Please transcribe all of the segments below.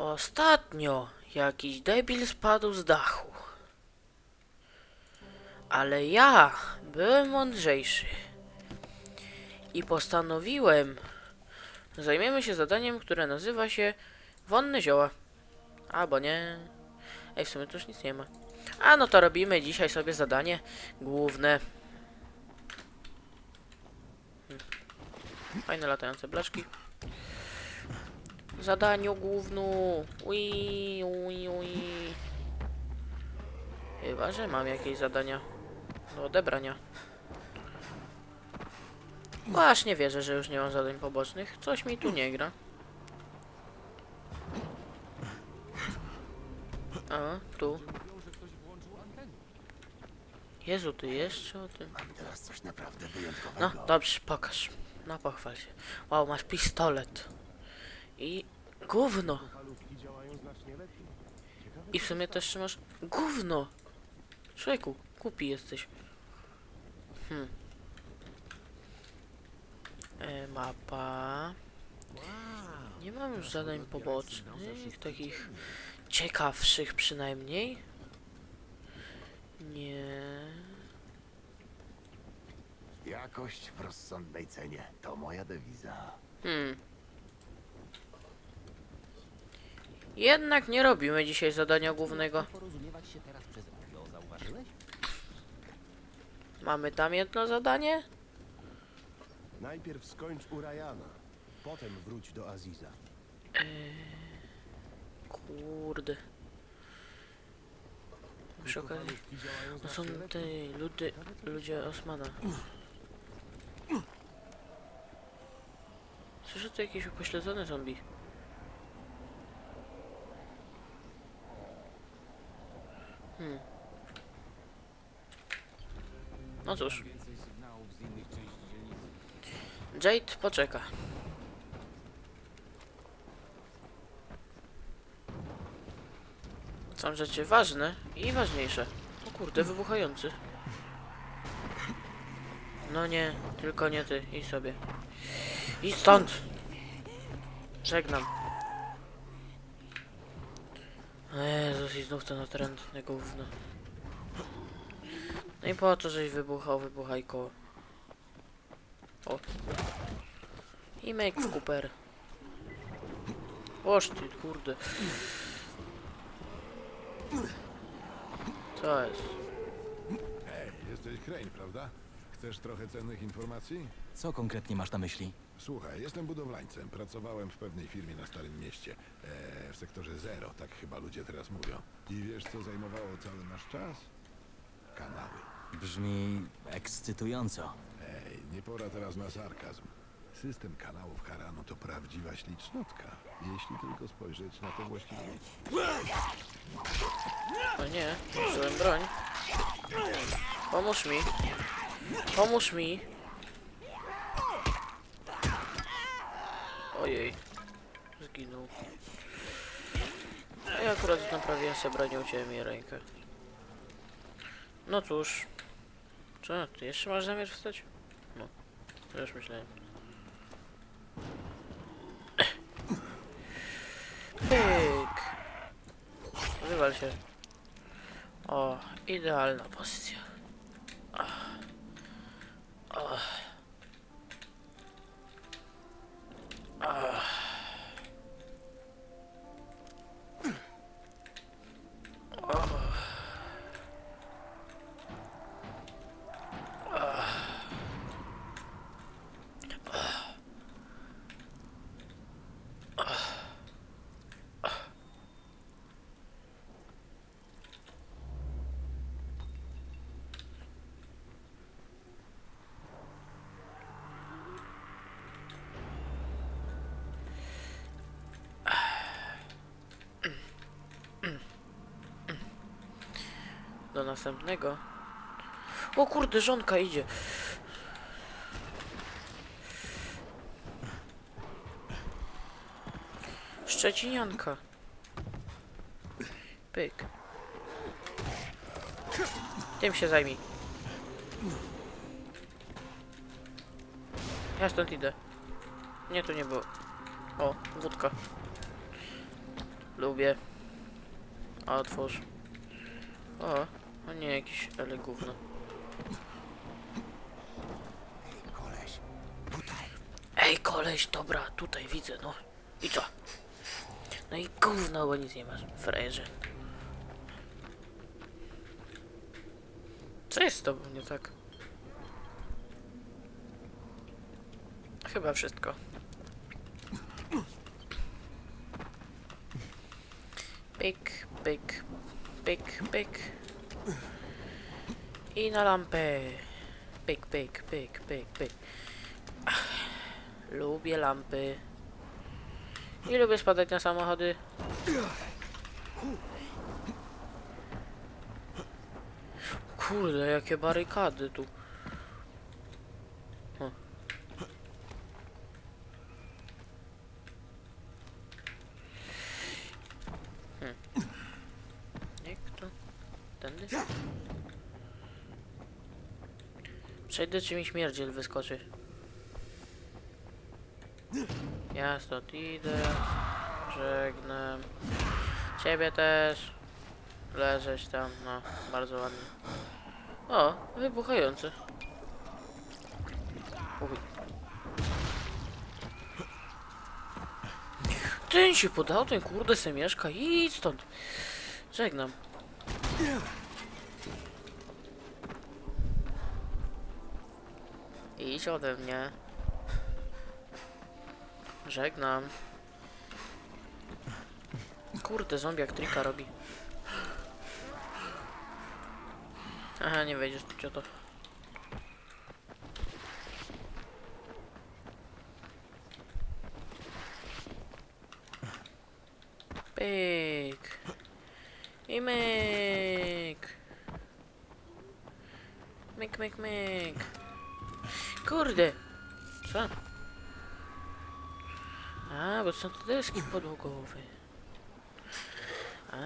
Ostatnio jakiś debil spadł z dachu. Ale ja byłem mądrzejszy. I postanowiłem, zajmiemy się zadaniem, które nazywa się wonne zioła. Albo nie. Ej, w sumie to już nic nie ma. A no to robimy dzisiaj sobie zadanie główne. Fajne latające blaszki. Zadaniu główną. Ui, ui, ui. Chyba, że mam jakieś zadania do odebrania. Bo aż nie wierzę, że już nie mam zadań pobocznych. Coś mi tu nie gra. A, tu. Jezu, ty jeszcze o tym. Mam teraz coś naprawdę No, wyjątkowego. dobrze, pokaż. No, pochwal się. Wow, masz pistolet. I gówno. I w sumie też masz gówno. Człowieku, głupi jesteś. Hmm. E, mapa. Nie mam już zadań pobocznych, takich ciekawszych przynajmniej. Nie. Jakość w rozsądnej cenie. To moja dewiza. Hmm. Jednak nie robimy dzisiaj zadania głównego. Mamy tam jedno zadanie? Najpierw skończ u Ryana, potem wróć do Aziza. Kurde. Przy okazji, Paluszki działają no są te ludy, ludzie Osmana. Słyszę tu jakieś upośledzone zombie. Hmm. No cóż. Jade poczeka. Są rzeczy ważne i ważniejsze. O kurde, wybuchający. No nie, tylko nie ty. Idź sobie. Idź stąd! Żegnam. Jezus, i znów ten natrętne gówno. No i po co, żeś wybuchał, wybuchaj koło. O. I make w Cooper. Oż ty, kurde. Co jest? Hej, jesteś Crane, prawda? Chcesz trochę cennych informacji? Co konkretnie masz na myśli? Słuchaj, jestem budowlańcem. Pracowałem w pewnej firmie na Starym Mieście. E, w sektorze zero, tak chyba ludzie teraz mówią. I wiesz, co zajmowało cały nasz czas? Kanały. Brzmi ekscytująco. Ej, nie pora teraz na sarkazm. System kanałów Haranu to prawdziwa ślicznotka. Jeśli tylko spojrzeć na to właściwie. O nie, wziąłem broń. Pomóż mi. Pomóż mi. Ojej. Zginął. A ja akurat naprawiłem sobie bronią cię mi rękę. No cóż. Co, ty jeszcze masz zamiar wstać? No. to Już myślałem. Pyk. Wywal się. O, idealna pozycja. Do następnego. O kurde, żonka idzie. Szczecinianka. Pyk. Tym się zajmij. Ja stąd idę. Nie, tu nie było. O, wódka. Lubię. Otwórz. O, o nie, jakiś ale gówno. Koleś, tutaj. Ej, koleś, dobra, tutaj widzę, no. I co? No i gówno, bo nic nie masz, frajerze. Co jest z tobą nie tak? Chyba wszystko. Pyk, pyk, pyk, pyk. I na lampę. Pyk, pyk, pyk, pyk, pyk. Lubię lampy. I lubię spadać na samochody. Kurde, jakie barykady tu. O. Hmm. Jak to? Tędy? Przejdę, czy mi śmierdziel wyskoczy. Ja idę. Żegnam. Ciebie też. Leżeć tam, no, bardzo ładnie. O, wybuchający. Uj. Ten się podał, ten kurde se mieszka. Idź stąd. Żegnam. Idź ode mnie. Żegnam. Kurde, zombie jak trika robi. Aha, nie wejdziesz tu cioto. Pyk. I myk. Myk, myk, myk. Kurde. Co? A, bo są to deski podłogowe. A,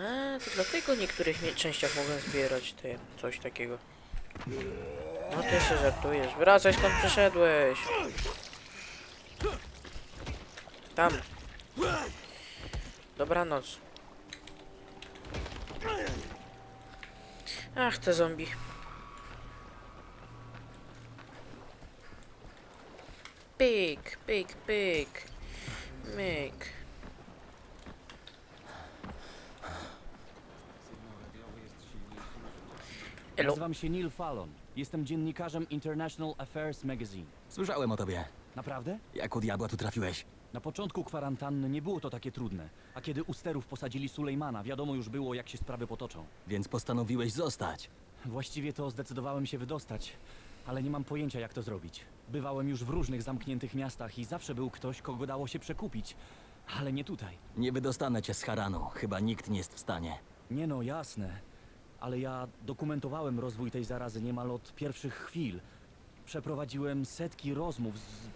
to dlatego w niektórych częściach mogę zbierać te coś takiego. No ty się żartujesz. Wracaj skąd przyszedłeś. Tam. Dobranoc. Ach, te zombie. Pyk, pyk, pyk. Myk. Elo. Nazywam się Neil Fallon. Jestem dziennikarzem International Affairs Magazine. Słyszałem o tobie. Naprawdę? Jak u diabła tu trafiłeś? Na początku kwarantanny nie było to takie trudne, a kiedy u sterów posadzili Sulejmana, wiadomo już było, jak się sprawy potoczą. Więc postanowiłeś zostać. Właściwie to zdecydowałem się wydostać, ale nie mam pojęcia, jak to zrobić. Bywałem już w różnych zamkniętych miastach i zawsze był ktoś, kogo dało się przekupić, ale nie tutaj. Nie wydostanę cię z Haranu. Chyba nikt nie jest w stanie. Nie no, jasne, ale ja dokumentowałem rozwój tej zarazy niemal od pierwszych chwil. Przeprowadziłem setki rozmów z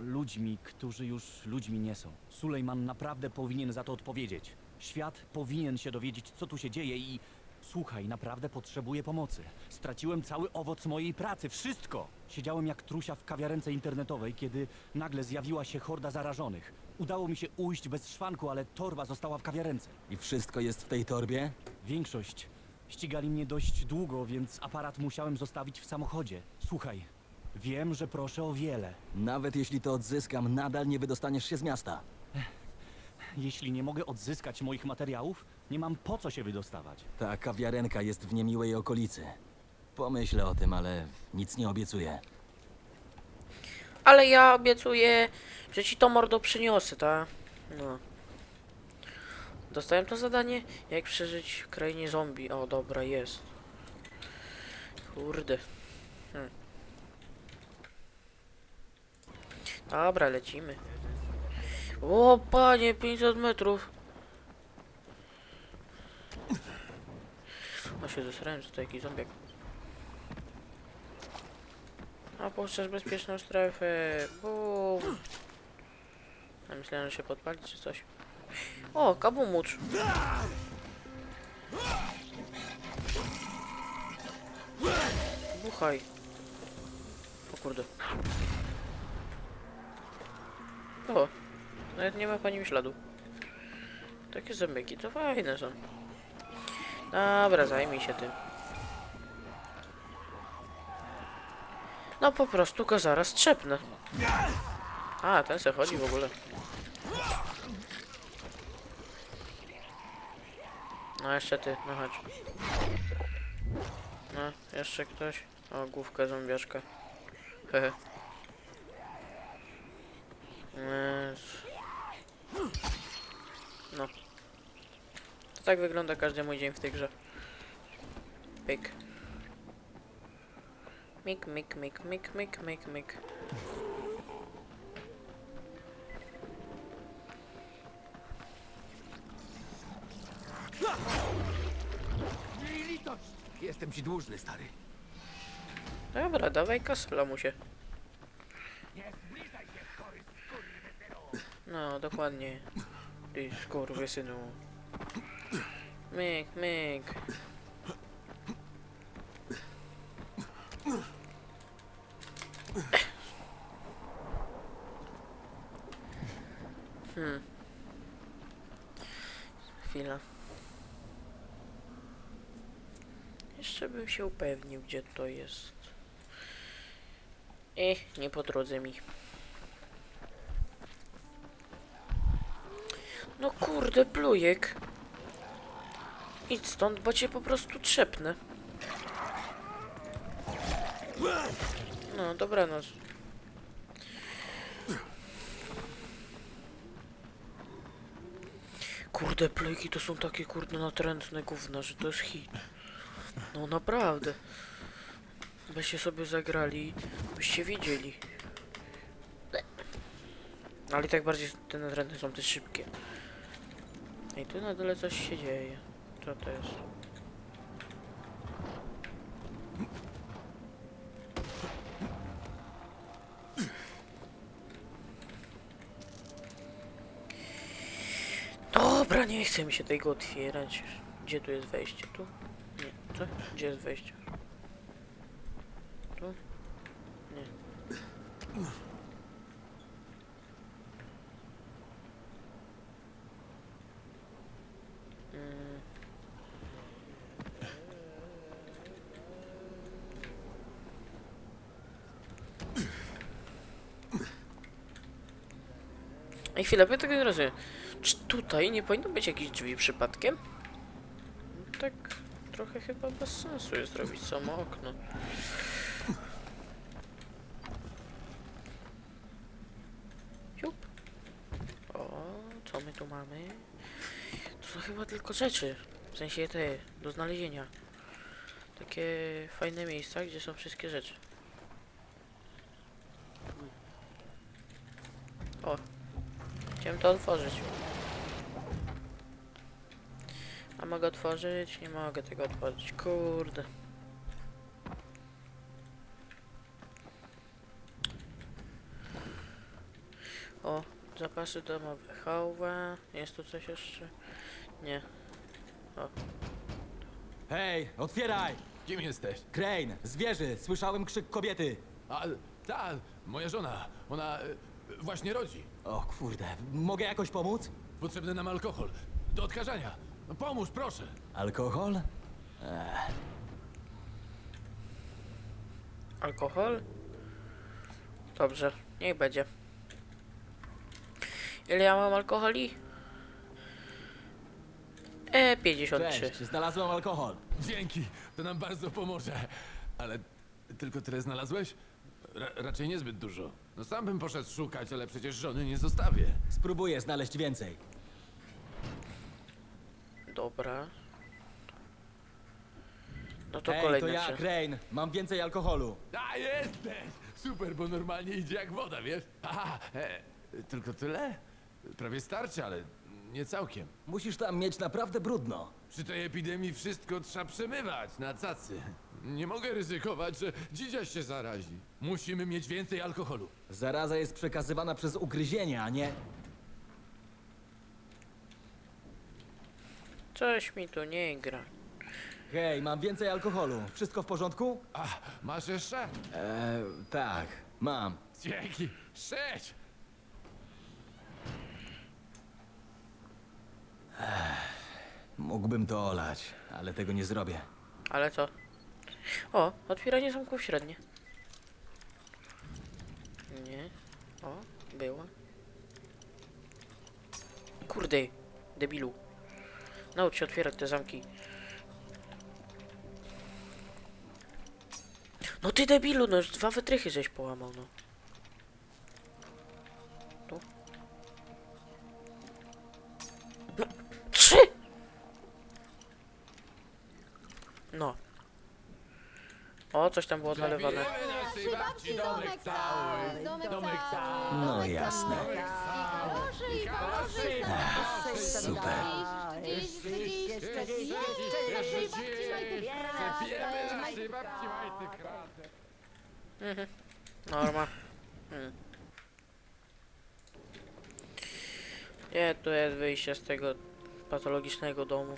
ludźmi, którzy już ludźmi nie są. Sulejman naprawdę powinien za to odpowiedzieć. Świat powinien się dowiedzieć, co tu się dzieje i... Słuchaj, naprawdę potrzebuję pomocy. Straciłem cały owoc mojej pracy, wszystko! Siedziałem jak trusia w kawiarence internetowej, kiedy nagle zjawiła się horda zarażonych. Udało mi się ujść bez szwanku, ale torba została w kawiarence. I wszystko jest w tej torbie? Większość. Ścigali mnie dość długo, więc aparat musiałem zostawić w samochodzie. Słuchaj, wiem, że proszę o wiele. Nawet jeśli to odzyskam, nadal nie wydostaniesz się z miasta. Jeśli nie mogę odzyskać moich materiałów, nie mam po co się wydostawać. Ta kawiarenka jest w niemiłej okolicy. Pomyślę o tym, ale nic nie obiecuję. Ale ja obiecuję, że ci to mordo przyniosę, tak? No. Dostałem to zadanie, jak przeżyć w krainie zombie. O, dobra, jest. Kurde. Hmm. Dobra, lecimy. O, panie, 500 metrów. A się zesrałem, że to jakiś zombiak. Opuszczasz bezpieczną strefę. Bum. Ja myślałem, że się podpali czy coś. O, kabumucz. Buchaj. O kurde. O, nawet nie ma po nim śladu. takie zębyki to fajne są. Dobra, zajmij się tym. No po prostu go zaraz trzepnę. A, ten se chodzi w ogóle. No jeszcze ty, no chodź. No, jeszcze ktoś. O, główka zombiaszka. Hehe. No. Tak wygląda każdy mój dzień w tej grze. Pyk. Mik, mik, mik, mik, mik, mik, mik. Jestem ci dłużny, stary. Dobra, dawaj kasę, lamusie. No, dokładnie. Ty skurwysynu. Myk, myk. Hmm. Chwila. Jeszcze bym się upewnił, gdzie to jest. Eh, nie po drodze mi. No kurde, plujek. Idź stąd, bo cię po prostu trzepnę. No, dobranoc. Kurde, plujki to są takie kurde natrętne gówna, że to jest hit. No naprawdę. Byście sobie zagrali, byście wiedzieli. Ale i tak bardziej te natrętne są te szybkie. Ej, tu na dole coś się dzieje. Co to jest? Dobra, nie chce mi się tego otwierać. Gdzie tu jest wejście? Tu? Nie, co? Gdzie jest wejście? Tu? Nie. Ej, chwilę, bo ja tego nie rozumiem. Czy tutaj nie powinno być jakichś drzwi przypadkiem? Tak trochę chyba bez sensu jest robić samo okno. Jup. O, co my tu mamy? To są chyba tylko rzeczy. W sensie te, do znalezienia. Takie fajne miejsca, gdzie są wszystkie rzeczy. O, chciałem to otworzyć. A mogę otworzyć? Nie mogę tego otworzyć. Kurde. O, zapasy domowe. Hałwa. Jest tu coś jeszcze? Nie. Hej, otwieraj! Kim jesteś? Crane, zwierzy, słyszałem krzyk kobiety. A, ta, moja żona. Ona e, właśnie rodzi. O kurde, mogę jakoś pomóc? Potrzebny nam alkohol. Do odkażania. No, Pomóż, proszę. Alkohol? Alkohol? Dobrze, niech będzie. Ile ja mam alkoholi? E, 53. Cześć, znalazłem alkohol. Dzięki, to nam bardzo pomoże. Ale tylko tyle znalazłeś? Ra raczej niezbyt dużo. No sam bym poszedł szukać, ale przecież żony nie zostawię. Spróbuję znaleźć więcej. Dobra. No to kolejne to ja, trzy. Crane, mam więcej alkoholu. A, jesteś! Super, bo normalnie idzie jak woda, wiesz? Aha, e, tylko tyle? Prawie starczy, ale nie całkiem. Musisz tam mieć naprawdę brudno. Przy tej epidemii wszystko trzeba przemywać na cacy. Nie mogę ryzykować, że dzidziaś się zarazi. Musimy mieć więcej alkoholu. Zaraza jest przekazywana przez ugryzienie, a nie... Coś mi tu nie gra. Hej, mam więcej alkoholu. Wszystko w porządku? A, masz jeszcze? Eee, tak, mam. Dzięki. Sześć! Mógłbym to olać, ale tego nie zrobię. Ale co? O, otwieranie zamków średnie. Nie. O, było. Kurde, debilu. Naucz się otwierać te zamki. No ty debilu, no dwa wytrychy żeś połamał, no. Tu. No, trzy! No. O, coś tam było nalewane. babci domek cały. Domek cały. No jasne. Super. Kratę. Norma. Hmm. Gdzie tu jest wyjście z tego patologicznego domu?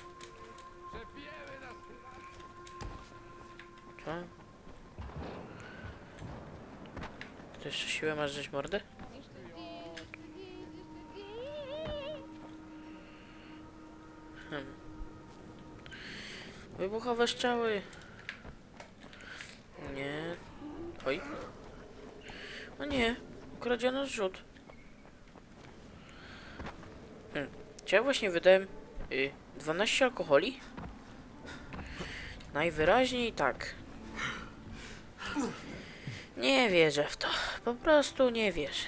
Co? Ty jeszcze siłę masz gdzieś mordę? Hmm. Wybuchowe strzały. Nie. Oj. O nie. Ukradziono zrzut. Hmm. Czy ja właśnie wydałem y, 12 alkoholi? Najwyraźniej tak. Nie wierzę w to. Po prostu nie wierzę.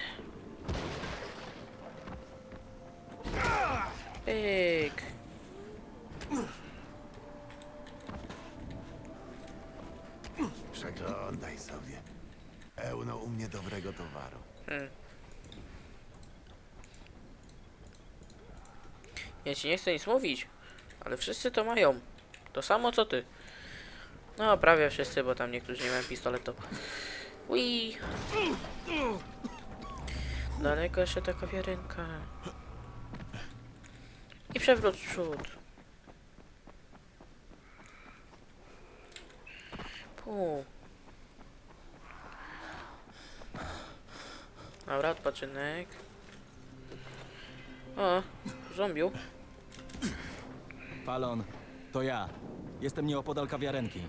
Pyk. Przeglądaj sobie. Pełno u mnie dobrego towaru. Ja ci nie chcę nic mówić, ale wszyscy to mają. To samo co ty. No, prawie wszyscy, bo tam niektórzy nie mają pistoletu. Ui. Daleko jeszcze ta kawiarenka. I przewrót w przód. Pu. Dobra, odpoczynek. O, zombiu. Palon, to ja. Jestem nieopodal kawiarenki.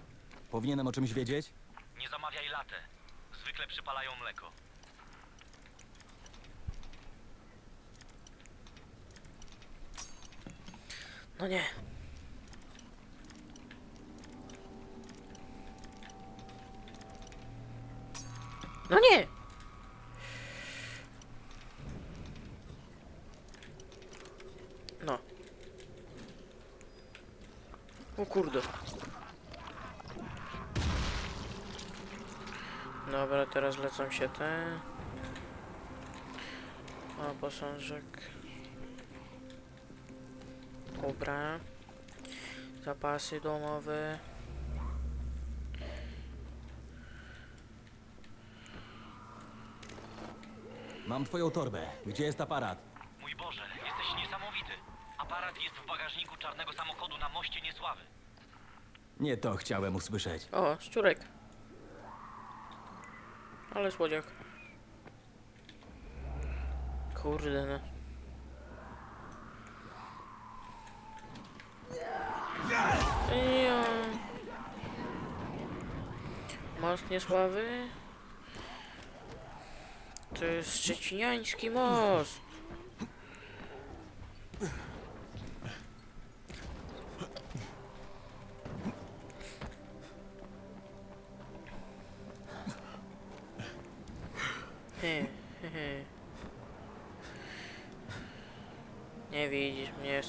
Powinienem o czymś wiedzieć? Nie zamawiaj latę. Przypalają mleko. No nie. No nie! No. O kurde. Dobra, teraz lecą się te. O, posążek. Dobra. Zapasy domowe. Mam twoją torbę. Gdzie jest aparat? Mój Boże, jesteś niesamowity. Aparat jest w bagażniku czarnego samochodu na moście Niesławy. Nie to chciałem usłyszeć. O, szczurek. Ale słodziak. Kurde no. Ja. Most Niesławy? To jest szczeciniański most.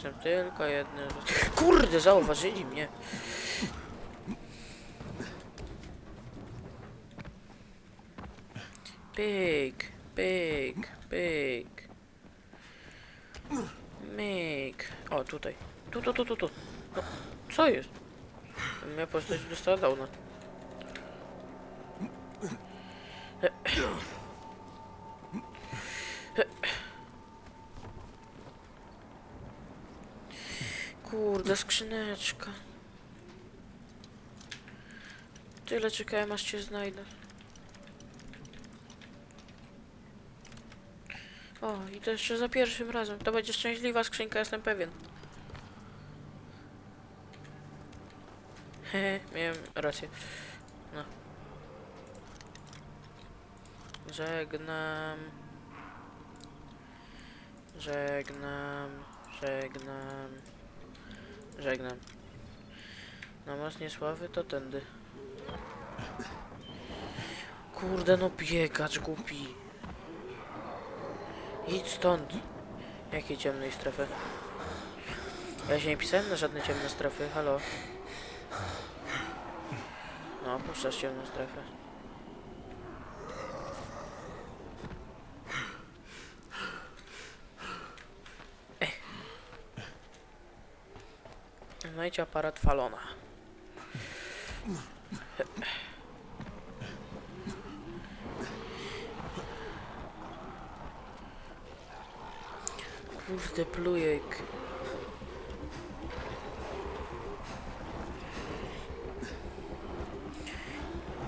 Jestem tylko jednym. Kurde, zauważyli mnie. Pyk, pyk, pyk. Myk. O, tutaj. Tu, tu, tu, tu, tu. No, co jest? Moja postać dostała downa. Skrzyneczka. Tyle czekałem, aż cię znajdę. O, i to jeszcze za pierwszym razem. To będzie szczęśliwa skrzynka, jestem pewien. Hehe, miałem rację. No. Żegnam. Żegnam. Żegnam. Żegnam. Na masnie sławy to tędy. Kurde no biegacz głupi. Idź stąd. Jakiej ciemnej strefy? Ja się nie pisałem na żadne ciemne strefy, halo. No, puszczasz ciemną strefę. Znajdź aparat falona. Kurde, plujek.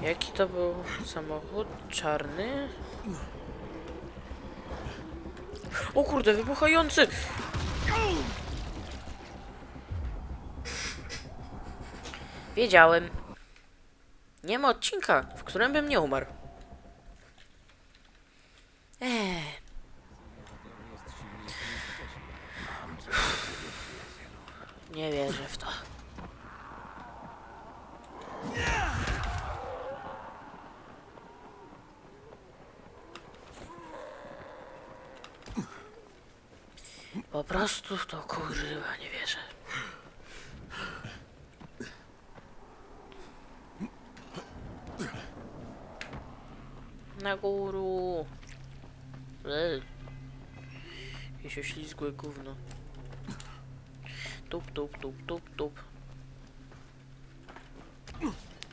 Jaki to był samochód? Czarny? O kurde, wybuchający! Wiedziałem. Nie ma odcinka, w którym bym nie umarł. Eee. Nie wierzę w to. Po prostu w to kurwa nie wierzę. Na góru. Ej. Jakieś oślizgłe gówno. Tup, tup, tup, tup, tup.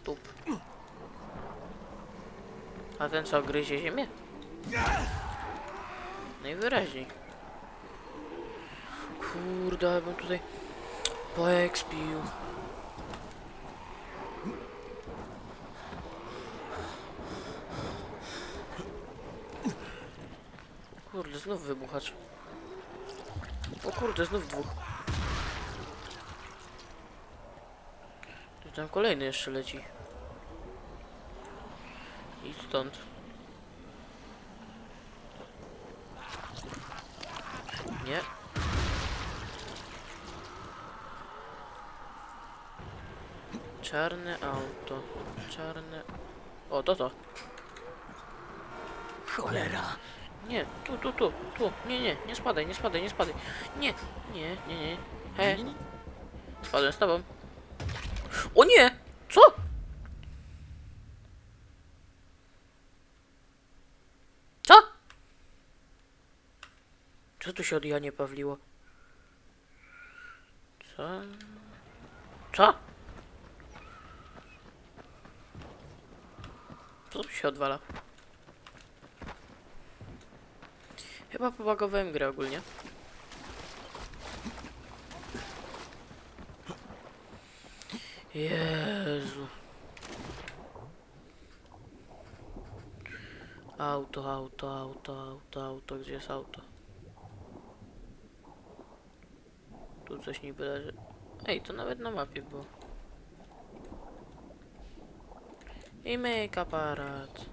Tup. A ten co, gryzie ziemię? Najwyraźniej. Kurde, bym tutaj poekspił. Kurde, znów wybuchacz. O kurde, znów dwóch. Tam kolejny jeszcze leci. Idź stąd. Nie. Czarne auto. Czarne... O, to to. Cholera. Nie, tu, tu, tu, tu. Nie, nie, nie spadaj, nie spadaj, nie spadaj. Nie, nie, nie, nie. He. Spadłem z tobą. O nie! Co? Co? Co tu się od Janie Pawliło? Co? Co? Co tu się odwala? Chyba pobagowałem grę ogólnie. Jezu. Auto, auto, auto, auto, auto. Gdzie jest auto? Tu coś niby leży. Ej, to nawet na mapie było. I myk aparat.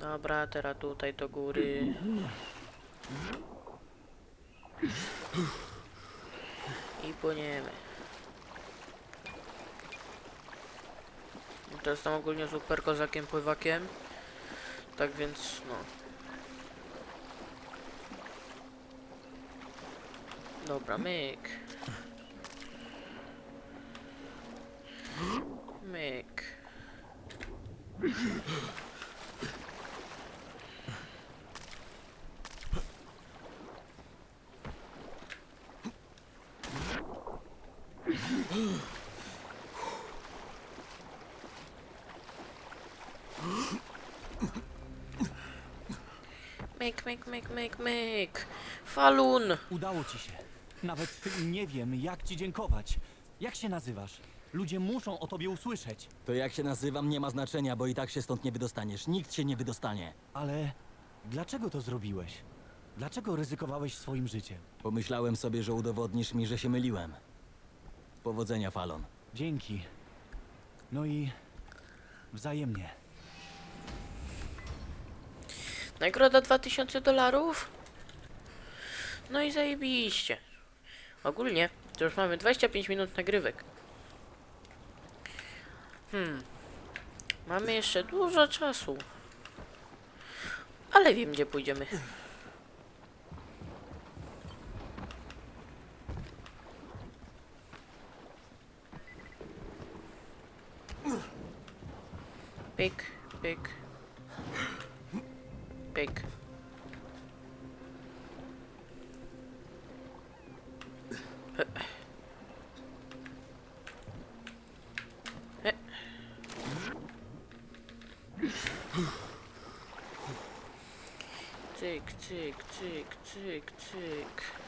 Dobra, teraz tutaj do góry. I płyniemy. To jestem ogólnie super kozakiem pływakiem. Tak więc no. Dobra, myk. Myk. Myk, myk, myk, myk. Falun. Udało ci się. Nawet nie wiem, jak ci dziękować. Jak się nazywasz? Ludzie muszą o tobie usłyszeć. To jak się nazywam nie ma znaczenia, bo i tak się stąd nie wydostaniesz. Nikt się nie wydostanie. Ale dlaczego to zrobiłeś? Dlaczego ryzykowałeś swoim życiem? Pomyślałem sobie, że udowodnisz mi, że się myliłem. Powodzenia, Falon. Dzięki. No i wzajemnie. Nagroda 2000 dolarów. No i zajebiście. Ogólnie to już mamy 25 minut nagrywek. Hmm. Mamy jeszcze dużo czasu. Ale wiem gdzie pójdziemy. Pyk, pyk. big. Tick, tick, tick, tick, tick.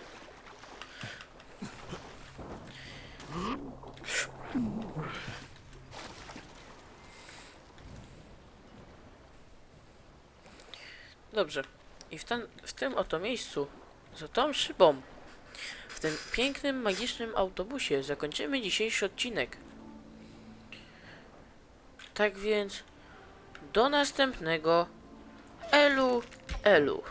Dobrze. I w, ten, w tym oto miejscu, za tą szybą, w tym pięknym, magicznym autobusie zakończymy dzisiejszy odcinek. Tak więc, do następnego. Elu, elu.